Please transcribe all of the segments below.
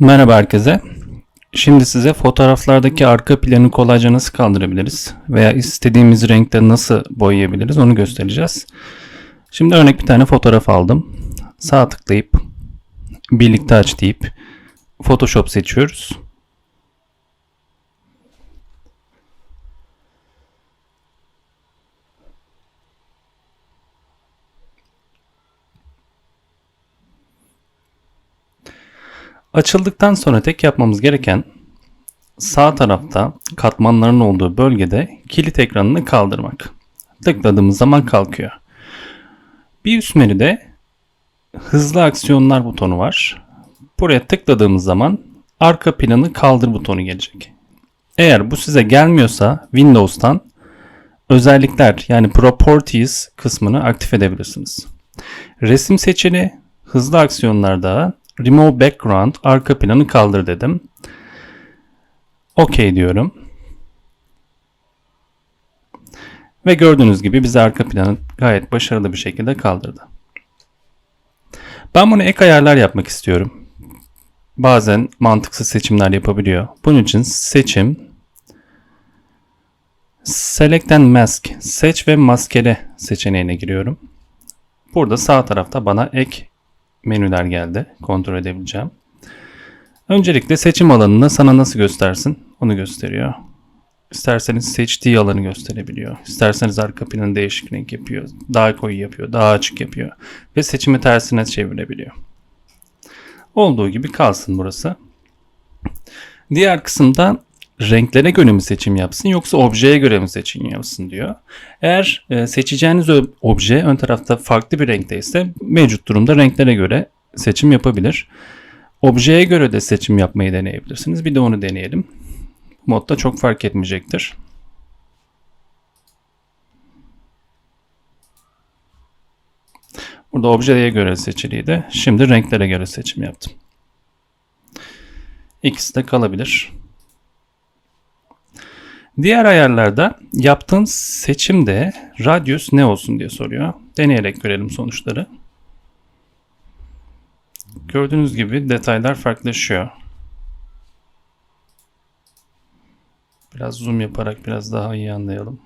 Merhaba herkese. Şimdi size fotoğraflardaki arka planı kolayca nasıl kaldırabiliriz veya istediğimiz renkte nasıl boyayabiliriz onu göstereceğiz. Şimdi örnek bir tane fotoğraf aldım. Sağ tıklayıp birlikte aç deyip Photoshop seçiyoruz. Açıldıktan sonra tek yapmamız gereken sağ tarafta katmanların olduğu bölgede kilit ekranını kaldırmak. Tıkladığımız zaman kalkıyor. Bir üst menüde hızlı aksiyonlar butonu var. Buraya tıkladığımız zaman arka planı kaldır butonu gelecek. Eğer bu size gelmiyorsa Windows'tan özellikler yani Properties kısmını aktif edebilirsiniz. Resim seçili hızlı aksiyonlarda Remove Background arka planı kaldır dedim. OK diyorum. Ve gördüğünüz gibi bize arka planı gayet başarılı bir şekilde kaldırdı. Ben bunu ek ayarlar yapmak istiyorum. Bazen mantıksız seçimler yapabiliyor. Bunun için seçim Select and Mask seç ve maskele seçeneğine giriyorum. Burada sağ tarafta bana ek menüler geldi. Kontrol edebileceğim. Öncelikle seçim alanını sana nasıl göstersin onu gösteriyor. İsterseniz seçtiği alanı gösterebiliyor. İsterseniz arka planı değişik renk yapıyor. Daha koyu yapıyor. Daha açık yapıyor. Ve seçimi tersine çevirebiliyor. Olduğu gibi kalsın burası. Diğer kısımda renklere göre mi seçim yapsın yoksa objeye göre mi seçim yapsın diyor. Eğer e, seçeceğiniz obje ön tarafta farklı bir renkte ise mevcut durumda renklere göre seçim yapabilir. Objeye göre de seçim yapmayı deneyebilirsiniz. Bir de onu deneyelim. Modda çok fark etmeyecektir. Burada objeye göre seçiliydi. Şimdi renklere göre seçim yaptım. İkisi de kalabilir. Diğer ayarlarda yaptığın seçimde radius ne olsun diye soruyor. Deneyerek görelim sonuçları. Gördüğünüz gibi detaylar farklılaşıyor. Biraz zoom yaparak biraz daha iyi anlayalım.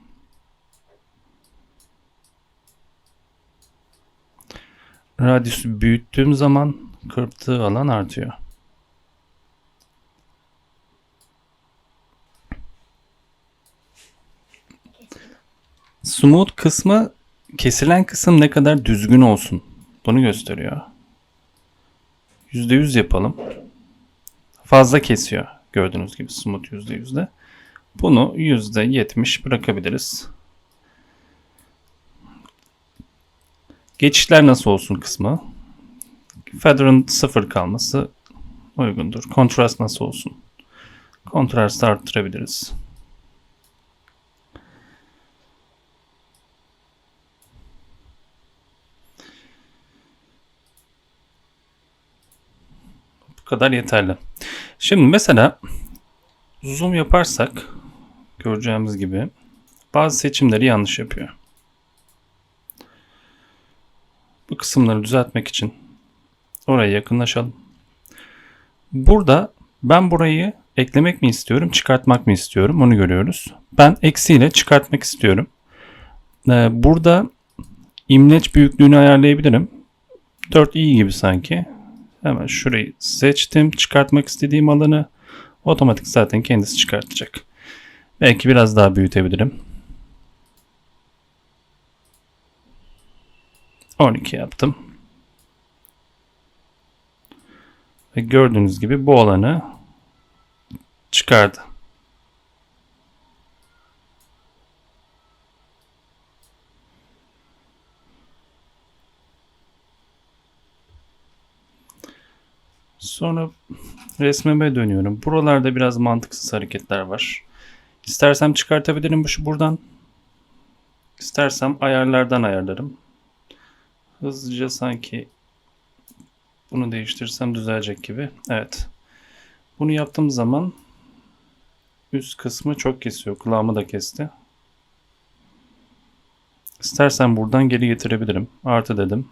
Radiusu büyüttüğüm zaman kırptığı alan artıyor. Smooth kısmı kesilen kısım ne kadar düzgün olsun. Bunu gösteriyor. %100 yapalım. Fazla kesiyor. Gördüğünüz gibi smooth %100'de. Bunu %70 bırakabiliriz. Geçişler nasıl olsun kısmı. Feather'ın sıfır kalması uygundur. Kontrast nasıl olsun? Kontrastı arttırabiliriz. Kadar yeterli. Şimdi mesela zoom yaparsak göreceğimiz gibi bazı seçimleri yanlış yapıyor. Bu kısımları düzeltmek için oraya yakınlaşalım. Burada ben burayı eklemek mi istiyorum, çıkartmak mı istiyorum onu görüyoruz. Ben eksiyle çıkartmak istiyorum. Ee, burada imleç büyüklüğünü ayarlayabilirim. 4 iyi gibi sanki. Hemen şurayı seçtim. Çıkartmak istediğim alanı otomatik zaten kendisi çıkartacak. Belki biraz daha büyütebilirim. 12 yaptım. Ve gördüğünüz gibi bu alanı çıkardı. Sonra resmime dönüyorum. Buralarda biraz mantıksız hareketler var. İstersem çıkartabilirim bu şu buradan. İstersem ayarlardan ayarlarım. Hızlıca sanki bunu değiştirsem düzelecek gibi. Evet. Bunu yaptığım zaman üst kısmı çok kesiyor. Kulağımı da kesti. İstersen buradan geri getirebilirim. Artı dedim.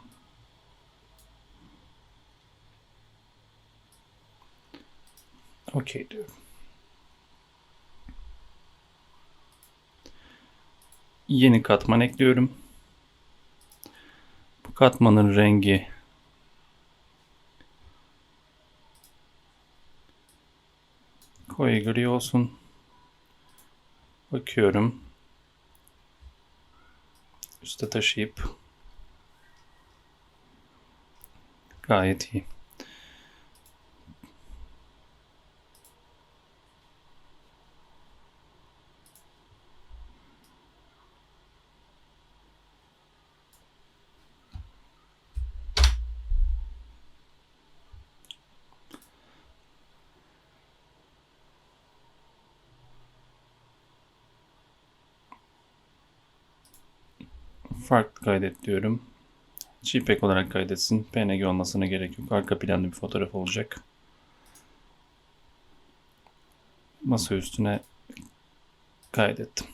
Okey diyorum. Yeni katman ekliyorum. Bu katmanın rengi koyu gri olsun. Bakıyorum. Üste taşıyıp gayet iyi. Farklı kaydet diyorum. JPEG olarak kaydetsin. PNG olmasına gerek yok. Arka planda bir fotoğraf olacak. Masa üstüne kaydettim.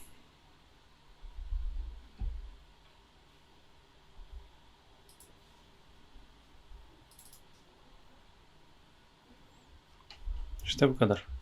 İşte bu kadar.